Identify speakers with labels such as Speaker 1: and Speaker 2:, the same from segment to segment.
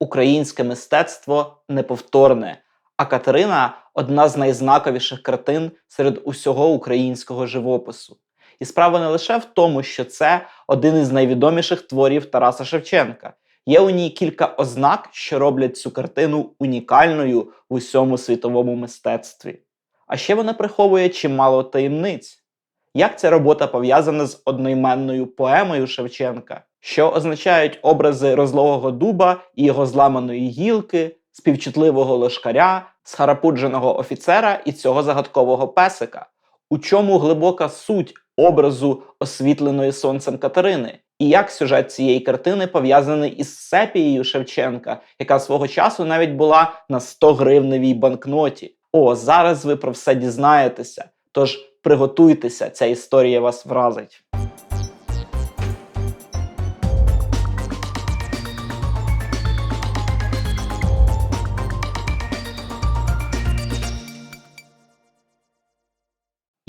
Speaker 1: Українське мистецтво неповторне, а Катерина одна з найзнаковіших картин серед усього українського живопису. І справа не лише в тому, що це один із найвідоміших творів Тараса Шевченка. Є у ній кілька ознак, що роблять цю картину унікальною в усьому світовому мистецтві. А ще вона приховує чимало таємниць. Як ця робота пов'язана з одноіменною поемою Шевченка, що означають образи розлогого дуба і його зламаної гілки, співчутливого лошкаря, схарапудженого офіцера і цього загадкового песика? У чому глибока суть образу освітленої сонцем Катерини? І як сюжет цієї картини пов'язаний із сепією Шевченка, яка свого часу навіть була на 100 гривневій банкноті? О, зараз ви про все дізнаєтеся. Тож приготуйтеся, ця історія вас вразить.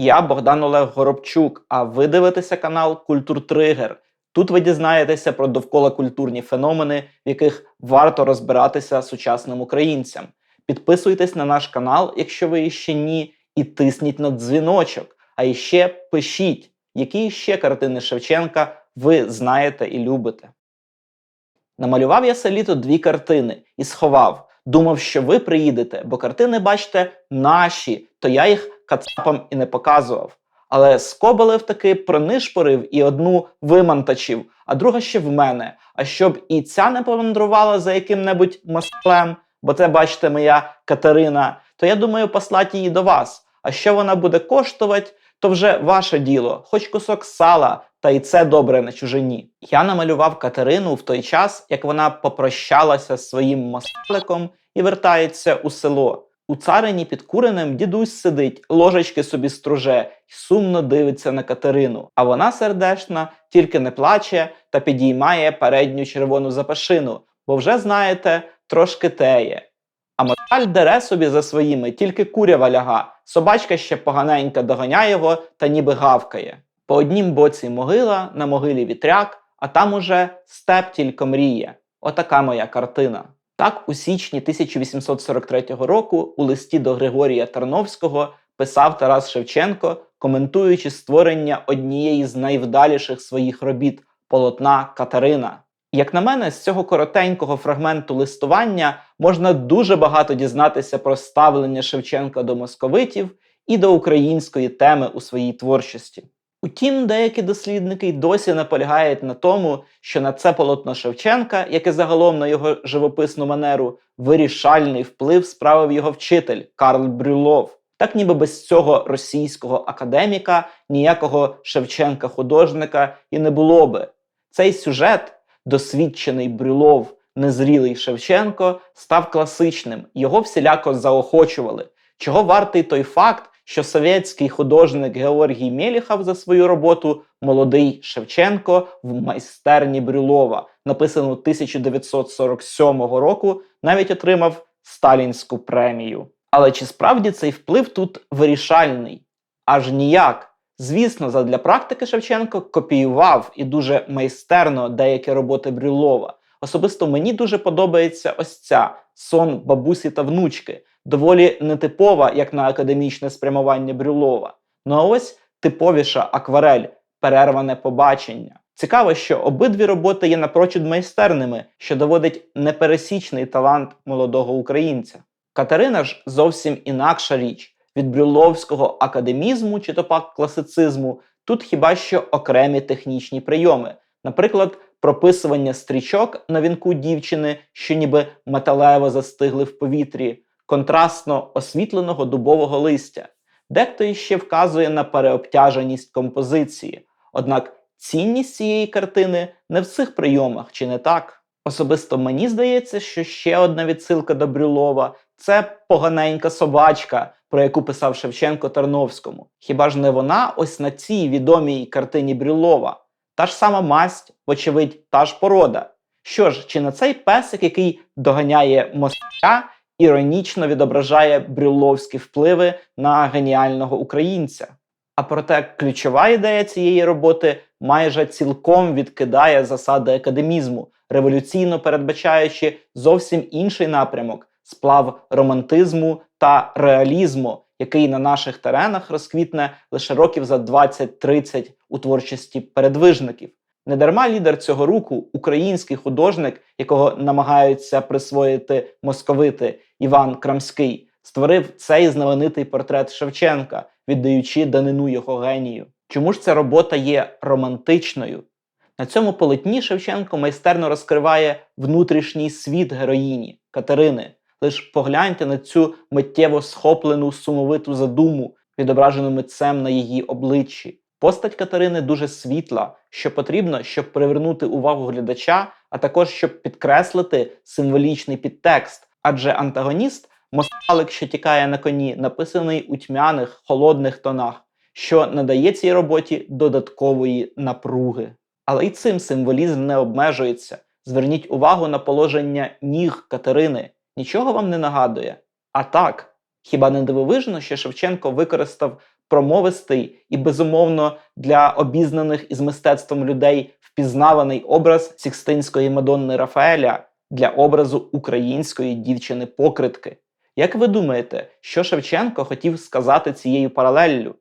Speaker 1: Я Богдан Олег Горобчук, а ви дивитеся канал Культур Тригер. Тут ви дізнаєтеся про довкола культурні феномени, в яких варто розбиратися сучасним українцям. Підписуйтесь на наш канал, якщо ви ще ні, і тисніть на дзвіночок. А іще пишіть, які ще картини Шевченка ви знаєте і любите. Намалював я це літо дві картини і сховав. Думав, що ви приїдете, бо картини, бачите, наші, то я їх кацапам і не показував. Але Скобелев таки пронишпорив і одну вимантачив, а друга ще в мене. А щоб і ця не помандрувала за яким-небудь москалем, бо це, бачите, моя Катерина, то я думаю послати її до вас. А що вона буде коштувати, то вже ваше діло, хоч кусок сала, та й це добре на чужині. Я намалював Катерину в той час, як вона попрощалася з своїм москаликом і вертається у село. У царині під куренем дідусь сидить, ложечки собі струже й сумно дивиться на Катерину. А вона сердешна, тільки не плаче та підіймає передню червону запашину, бо вже, знаєте, трошки теє. А москаль дере собі за своїми, тільки курява ляга. Собачка ще поганенька доганяє його та ніби гавкає. По однім боці могила, на могилі вітряк, а там уже степ тільки мріє. Отака моя картина. Так, у січні 1843 року у листі до Григорія Тарновського писав Тарас Шевченко, коментуючи створення однієї з найвдаліших своїх робіт полотна Катерина. Як на мене, з цього коротенького фрагменту листування можна дуже багато дізнатися про ставлення Шевченка до московитів і до української теми у своїй творчості. Утім, деякі дослідники й досі наполягають на тому, що на це полотно Шевченка, яке загалом на його живописну манеру, вирішальний вплив справив його вчитель Карл Брюлов. Так ніби без цього російського академіка ніякого Шевченка-художника і не було би. Цей сюжет, досвідчений Брюлов, незрілий Шевченко, став класичним, його всіляко заохочували. Чого вартий той факт, що совєтський художник Георгій Мєліхов за свою роботу Молодий Шевченко в майстерні Брюлова, написану 1947 року, навіть отримав сталінську премію. Але чи справді цей вплив тут вирішальний? Аж ніяк. Звісно, задля практики Шевченко копіював і дуже майстерно деякі роботи Брюлова. Особисто мені дуже подобається ось ця сон бабусі та внучки, доволі нетипова, як на академічне спрямування Брюлова. Ну а ось типовіша акварель, перерване побачення. Цікаво, що обидві роботи є напрочуд майстерними, що доводить непересічний талант молодого українця. Катерина ж зовсім інакша річ. Від брюловського академізму чи то пак класицизму тут хіба що окремі технічні прийоми, наприклад, прописування стрічок на вінку дівчини, що ніби металево застигли в повітрі, контрастно освітленого дубового листя. Дехто іще вказує на переобтяженість композиції. Однак цінність цієї картини не в цих прийомах, чи не так? Особисто мені здається, що ще одна відсилка до Брюлова це поганенька собачка, про яку писав Шевченко Тарновському. Хіба ж не вона ось на цій відомій картині Брюлова? Та ж сама масть, вочевидь, та ж порода. Що ж, чи на цей песик, який доганяє москаля, іронічно відображає брюловські впливи на геніального українця? А проте ключова ідея цієї роботи майже цілком відкидає засади академізму, революційно передбачаючи зовсім інший напрямок сплав романтизму та реалізму, який на наших теренах розквітне лише років за 20-30 у творчості передвижників. Недарма лідер цього руху, український художник, якого намагаються присвоїти московити Іван Крамський, створив цей знаменитий портрет Шевченка, віддаючи данину його генію. Чому ж ця робота є романтичною? На цьому полотні Шевченко майстерно розкриває внутрішній світ героїні Катерини. Лиш погляньте на цю миттєво схоплену сумовиту задуму, відображену митцем на її обличчі. Постать Катерини дуже світла, що потрібно, щоб привернути увагу глядача, а також щоб підкреслити символічний підтекст. Адже антагоніст, мосталик, що тікає на коні, написаний у тьмяних, холодних тонах, що надає цій роботі додаткової напруги. Але й цим символізм не обмежується. Зверніть увагу на положення ніг Катерини. Нічого вам не нагадує. А так, хіба не дивовижно, що Шевченко використав промовистий і, безумовно, для обізнаних із мистецтвом людей впізнаваний образ Сікстинської Мадонни Рафаеля для образу української дівчини-покритки. Як ви думаєте, що Шевченко хотів сказати цією паралеллю?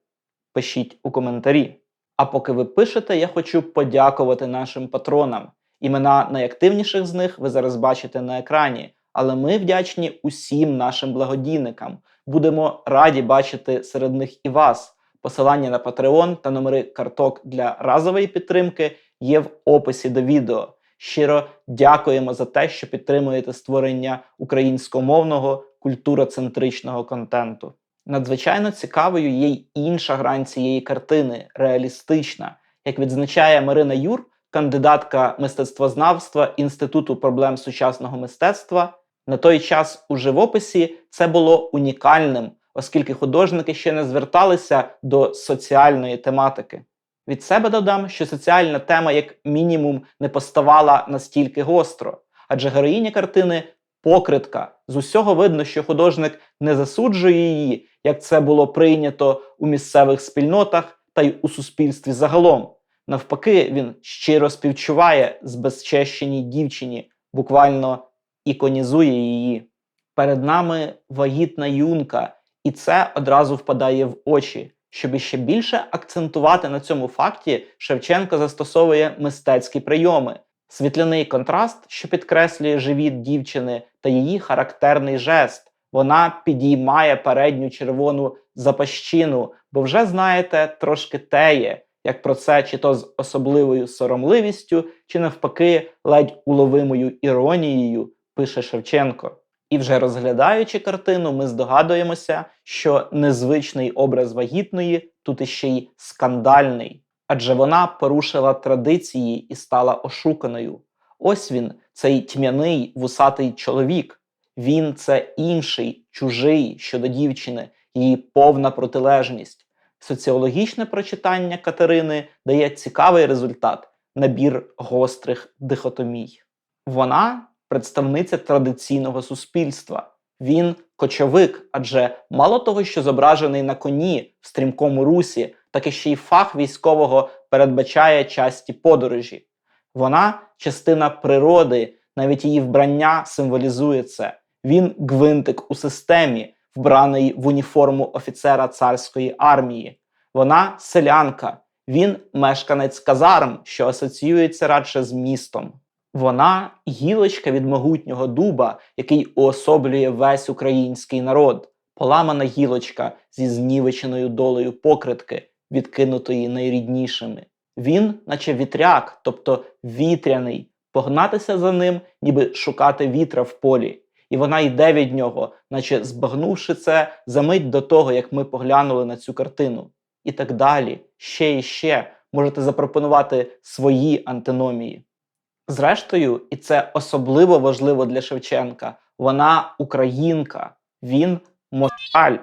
Speaker 1: Пишіть у коментарі. А поки ви пишете, я хочу подякувати нашим патронам. Імена найактивніших з них ви зараз бачите на екрані. Але ми вдячні усім нашим благодійникам. Будемо раді бачити серед них і вас. Посилання на Patreon та номери карток для разової підтримки є в описі до відео. Щиро дякуємо за те, що підтримуєте створення українськомовного культуроцентричного контенту. Надзвичайно цікавою є й інша грань цієї картини реалістична, як відзначає Марина Юр, кандидатка мистецтвознавства Інституту проблем сучасного мистецтва. На той час у живописі це було унікальним, оскільки художники ще не зверталися до соціальної тематики. Від себе додам, що соціальна тема, як мінімум, не поставала настільки гостро, адже героїня картини покритка. З усього видно, що художник не засуджує її, як це було прийнято у місцевих спільнотах та й у суспільстві загалом. Навпаки, він щиро співчуває збезчещеній дівчині, буквально іконізує її. Перед нами вагітна юнка, і це одразу впадає в очі. Щоб іще більше акцентувати на цьому факті, Шевченко застосовує мистецькі прийоми, світляний контраст, що підкреслює живіт дівчини, та її характерний жест. Вона підіймає передню червону запащину, бо вже знаєте, трошки теє, як про це чи то з особливою соромливістю, чи навпаки, ледь уловимою іронією пише Шевченко. І вже розглядаючи картину, ми здогадуємося, що незвичний образ вагітної тут іще й скандальний, адже вона порушила традиції і стала ошуканою. Ось він, цей тьмяний вусатий чоловік. Він це інший, чужий щодо дівчини, її повна протилежність. Соціологічне прочитання Катерини дає цікавий результат набір гострих дихотомій. Вона представниця традиційного суспільства. Він кочовик, адже мало того, що зображений на коні в стрімкому русі, так і ще й фах військового передбачає часті подорожі. Вона частина природи, навіть її вбрання символізує це. Він гвинтик у системі, вбраний в уніформу офіцера царської армії. Вона селянка, він мешканець казарм, що асоціюється радше з містом. Вона гілочка від могутнього дуба, який уособлює весь український народ, поламана гілочка зі знівеченою долею покритки, відкинутої найріднішими. Він, наче вітряк, тобто вітряний, погнатися за ним, ніби шукати вітра в полі. І вона йде від нього, наче збагнувши це за мить до того, як ми поглянули на цю картину. І так далі, ще і ще можете запропонувати свої антиномії. Зрештою, і це особливо важливо для Шевченка, вона українка, він москаль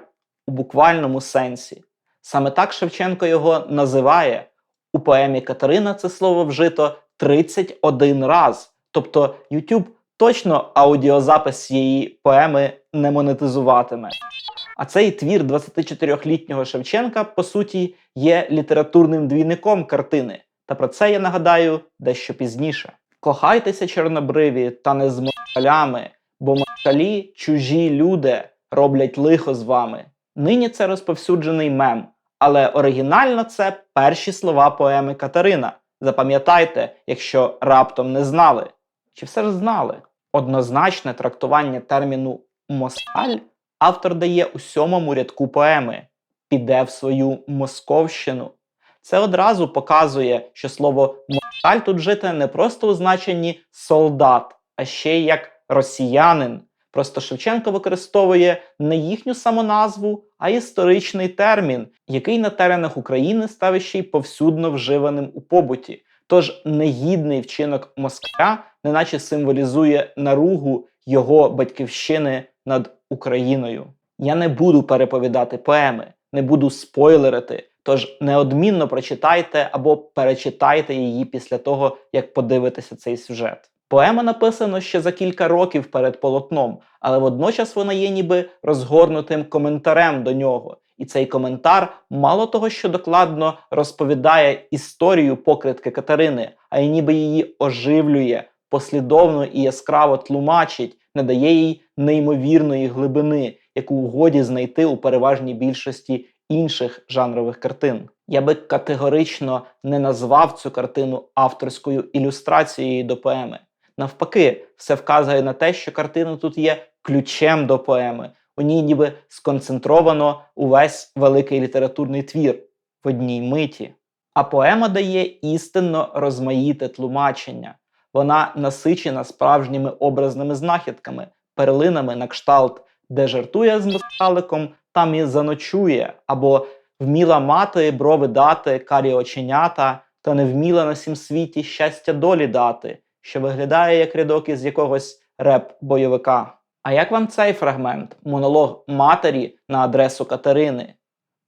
Speaker 1: у буквальному сенсі. Саме так Шевченко його називає. У поемі Катерина це слово вжито 31 раз. Тобто YouTube точно аудіозапис цієї поеми не монетизуватиме. А цей твір 24-літнього Шевченка, по суті, є літературним двійником картини. Та про це я нагадаю дещо пізніше. Кохайтеся, чорнобриві, та не з москалями, бо москалі чужі люди роблять лихо з вами. Нині це розповсюджений мем, але оригінально це перші слова поеми Катерина. Запам'ятайте, якщо раптом не знали. Чи все ж знали? Однозначне трактування терміну москаль автор дає у сьомому рядку поеми піде в свою московщину. Це одразу показує, що слово москаль тут жити не просто у значенні солдат, а ще й як росіянин. Просто Шевченко використовує не їхню самоназву, а історичний термін, який на теренах України став ще й повсюдно вживаним у побуті. Тож негідний вчинок москаля неначе символізує наругу його батьківщини над Україною. Я не буду переповідати поеми, не буду спойлерити, тож неодмінно прочитайте або перечитайте її після того, як подивитеся цей сюжет. Поема написана ще за кілька років перед полотном, але водночас вона є ніби розгорнутим коментарем до нього. І цей коментар мало того, що докладно розповідає історію покритки Катерини, а й ніби її оживлює, послідовно і яскраво тлумачить, не дає їй неймовірної глибини, яку годі знайти у переважній більшості інших жанрових картин. Я би категорично не назвав цю картину авторською ілюстрацією до поеми. Навпаки, все вказує на те, що картина тут є ключем до поеми. У ній ніби сконцентровано увесь великий літературний твір в одній миті. А поема дає істинно розмаїте тлумачення. Вона насичена справжніми образними знахідками, перлинами на кшталт, де жартує з москаликом, там і заночує, або вміла мати брови дати, карі оченята, та не вміла на сім світі щастя долі дати, що виглядає як рядок із якогось реп-бойовика. А як вам цей фрагмент? Монолог матері на адресу Катерини?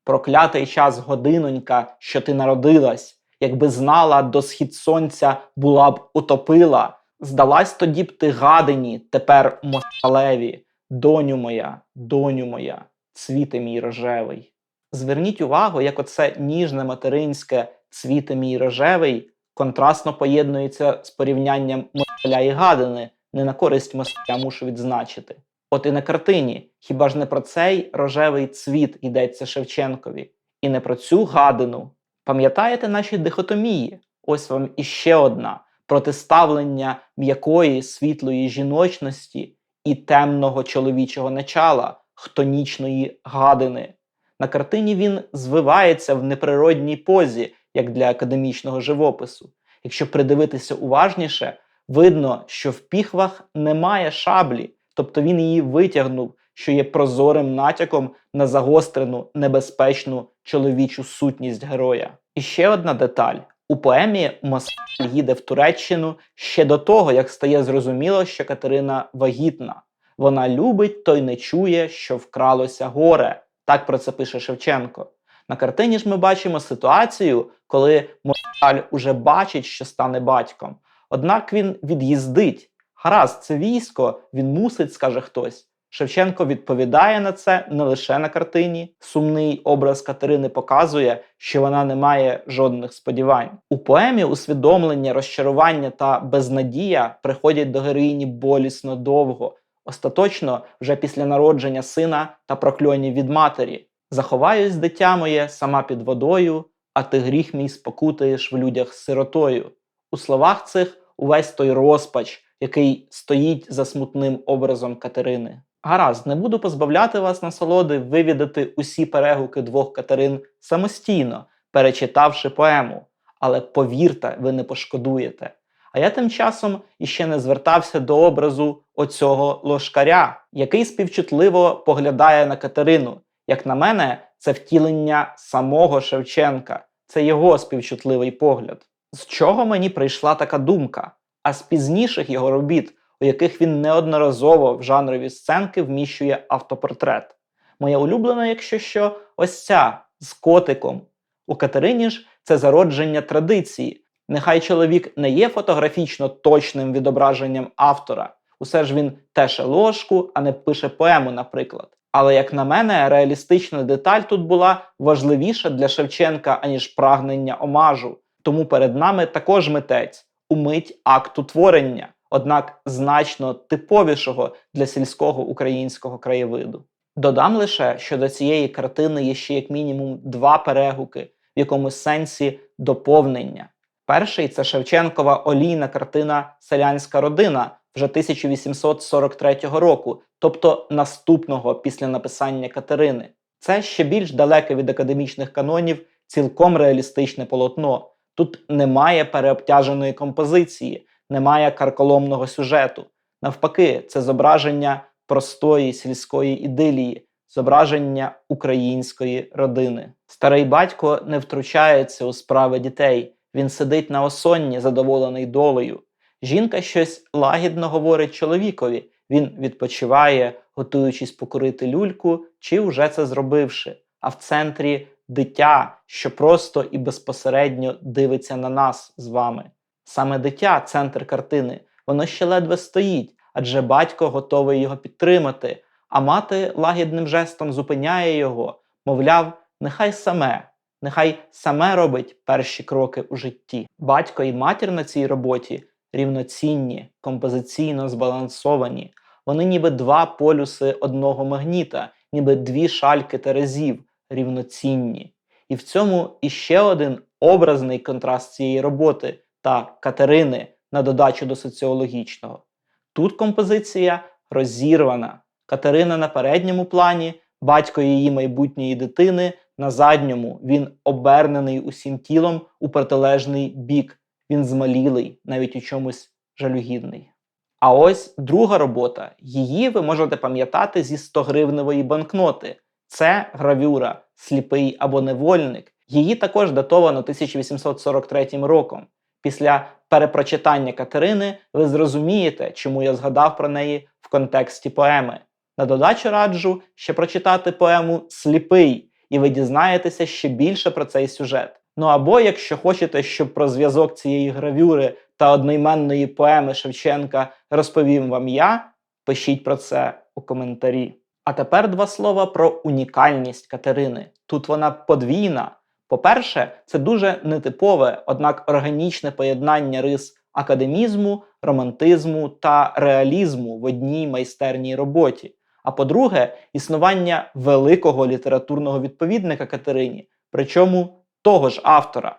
Speaker 1: Проклятий час годинонька, що ти народилась, якби знала, до схід сонця була б утопила. Здалась тоді б ти гадині, тепер москалеві, доню моя, доню моя, цвіте мій рожевий. Зверніть увагу, як оце ніжне материнське цвіте мій рожевий контрастно поєднується з порівнянням москаля і гадини, не на користь москаля мушу відзначити. От і на картині, хіба ж не про цей рожевий цвіт йдеться Шевченкові, і не про цю гадину. Пам'ятаєте наші дихотомії? Ось вам іще одна протиставлення м'якої світлої жіночності і темного чоловічого начала, хтонічної гадини. На картині він звивається в неприродній позі, як для академічного живопису. Якщо придивитися уважніше, видно, що в піхвах немає шаблі, тобто він її витягнув, що є прозорим натяком на загострену небезпечну чоловічу сутність героя. І ще одна деталь: у поемі Москаль їде в Туреччину ще до того, як стає зрозуміло, що Катерина вагітна. Вона любить, той не чує, що вкралося горе. Так про це пише Шевченко. На картині ж ми бачимо ситуацію, коли Москаль уже бачить, що стане батьком. Однак він від'їздить. Гаразд, це військо, він мусить, скаже хтось. Шевченко відповідає на це не лише на картині. Сумний образ Катерини показує, що вона не має жодних сподівань. У поемі усвідомлення, розчарування та безнадія приходять до героїні болісно довго, остаточно вже після народження сина та прокльонів від матері. Заховаюсь, дитя моє, сама під водою, а ти гріх мій спокутаєш в людях сиротою. У словах цих увесь той розпач, який стоїть за смутним образом Катерини. Гаразд, не буду позбавляти вас насолоди вивідати усі перегуки двох Катерин самостійно, перечитавши поему. Але повірте, ви не пошкодуєте. А я тим часом іще не звертався до образу оцього ложкаря, який співчутливо поглядає на Катерину. Як на мене, це втілення самого Шевченка, це його співчутливий погляд. З чого мені прийшла така думка? А з пізніших його робіт, у яких він неодноразово в жанрові сценки вміщує автопортрет. Моя улюблена, якщо що, ось ця з котиком. У Катерині ж це зародження традиції. Нехай чоловік не є фотографічно точним відображенням автора. Усе ж він теше ложку, а не пише поему, наприклад. Але, як на мене, реалістична деталь тут була важливіша для Шевченка, аніж прагнення омажу. Тому перед нами також митець, у мить акту творення, однак значно типовішого для сільського українського краєвиду. Додам лише, що до цієї картини є ще як мінімум два перегуки, в якомусь сенсі доповнення. Перший це Шевченкова олійна картина Селянська родина вже 1843 року, тобто наступного після написання Катерини. Це ще більш далеке від академічних канонів, цілком реалістичне полотно. Тут немає переобтяженої композиції, немає карколомного сюжету. Навпаки, це зображення простої сільської ідилії, зображення української родини. Старий батько не втручається у справи дітей, він сидить на осонні, задоволений долею. Жінка щось лагідно говорить чоловікові. Він відпочиває, готуючись покорити люльку, чи вже це зробивши. А в центрі дитя, що просто і безпосередньо дивиться на нас з вами. Саме дитя, центр картини, воно ще ледве стоїть, адже батько готовий його підтримати, а мати лагідним жестом зупиняє його, мовляв, нехай саме, нехай саме робить перші кроки у житті. Батько і матір на цій роботі рівноцінні, композиційно збалансовані. Вони ніби два полюси одного магніта, ніби дві шальки терезів, рівноцінні. І в цьому іще один образний контраст цієї роботи та Катерини на додачу до соціологічного. Тут композиція розірвана. Катерина на передньому плані, батько її майбутньої дитини на задньому. Він обернений усім тілом у протилежний бік. Він змалілий, навіть у чомусь жалюгідний. А ось друга робота. Її ви можете пам'ятати зі 100-гривневої банкноти. Це гравюра, сліпий або невольник. Її також датовано 1843 роком. Після перепрочитання Катерини ви зрозумієте, чому я згадав про неї в контексті поеми. На додачу раджу ще прочитати поему Сліпий, і ви дізнаєтеся ще більше про цей сюжет. Ну або якщо хочете, щоб про зв'язок цієї гравюри та одноіменної поеми Шевченка розповім вам я, пишіть про це у коментарі. А тепер два слова про унікальність Катерини. Тут вона подвійна. По-перше, це дуже нетипове, однак органічне поєднання рис академізму, романтизму та реалізму в одній майстерній роботі. А по-друге, існування великого літературного відповідника Катерині, причому того ж автора.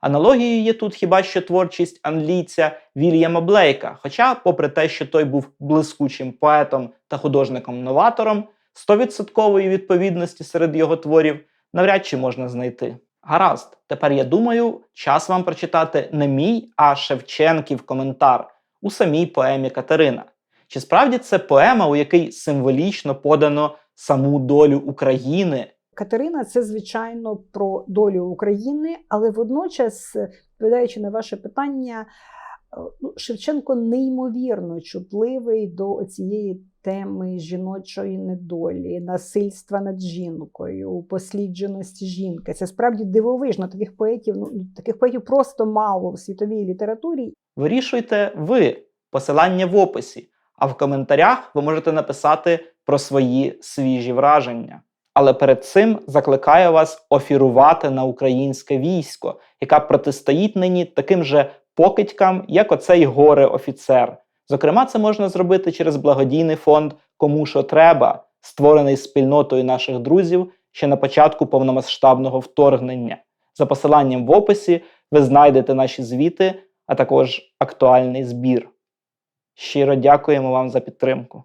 Speaker 1: Аналогією є тут хіба що творчість англійця Вільяма Блейка. Хоча, попри те, що той був блискучим поетом та художником-новатором, 100% відповідності серед його творів навряд чи можна знайти. Гаразд, тепер я думаю, час вам прочитати не мій, а Шевченків коментар у самій поемі Катерина. Чи справді це поема, у якій символічно подано саму долю України?
Speaker 2: Катерина це звичайно про долю України, але водночас, відповідаючи на ваше питання, ну, Шевченко неймовірно чутливий до цієї теми жіночої недолі, насильства над жінкою, послідженості жінки. Це справді дивовижно. Таких поетів, ну таких поетів просто мало в світовій літературі.
Speaker 1: Вирішуйте ви посилання в описі, а в коментарях ви можете написати про свої свіжі враження. Але перед цим закликаю вас офірувати на українське військо, яка протистоїть нині таким же покидькам, як оцей горе офіцер. Зокрема, це можна зробити через благодійний фонд Кому що треба, створений спільнотою наших друзів ще на початку повномасштабного вторгнення. За посиланням в описі ви знайдете наші звіти, а також актуальний збір. Щиро дякуємо вам за підтримку.